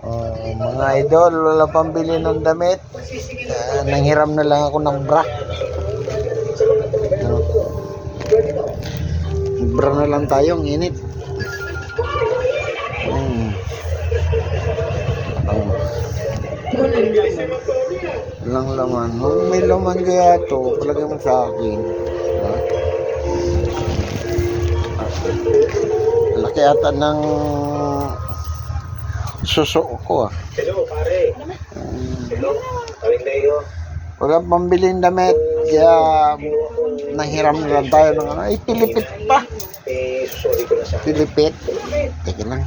Oh, mga idol, wala pambili ng damit. Ah, nanghiram na lang ako ng bra. Ano? Bra na lang tayo, ang init. Hmm. Oh. Walang laman. Oh, may laman kaya to. Palagay mo sa akin. Diba? Laki ata ng suso ko ah. Hello, pare. Hello. Kaming Leo. Wala pambiling damit. Kaya nanghiram na lang tayo ng ano. Ay, pilipit pa. Eh, sorry ko na sa Pilipit. Teka lang.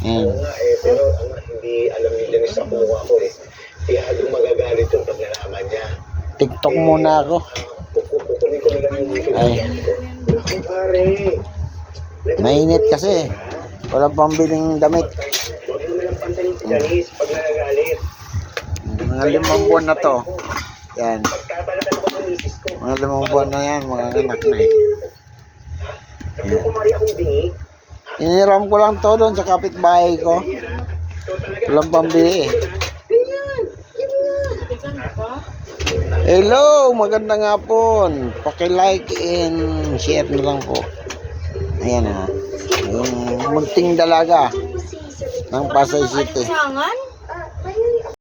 Hmm. nga eh, pero ang hindi alam ni Dennis na kumuha ko eh. Kaya halong magagalit yung pag nalaman niya. TikTok muna ako. Kukunin ko na lang yung Ay. Ako, pare. Mainit kasi. Wala pambiling damit. Huwag mo na lang pantayin si pag nagagalit. Mga limang buwan na to. Yan. Pagkabalatan ko ng isis ko. Mga limang buwan na yan. Mga anak na eh. Sabi ko kumari akong bingi. Iniram ko lang to doon sa kapitbahay ko. Walang pambili eh. Hello, magandang hapon. Paki-like and share na lang po. Ayan ah. Yung munting dalaga ng Pasay City.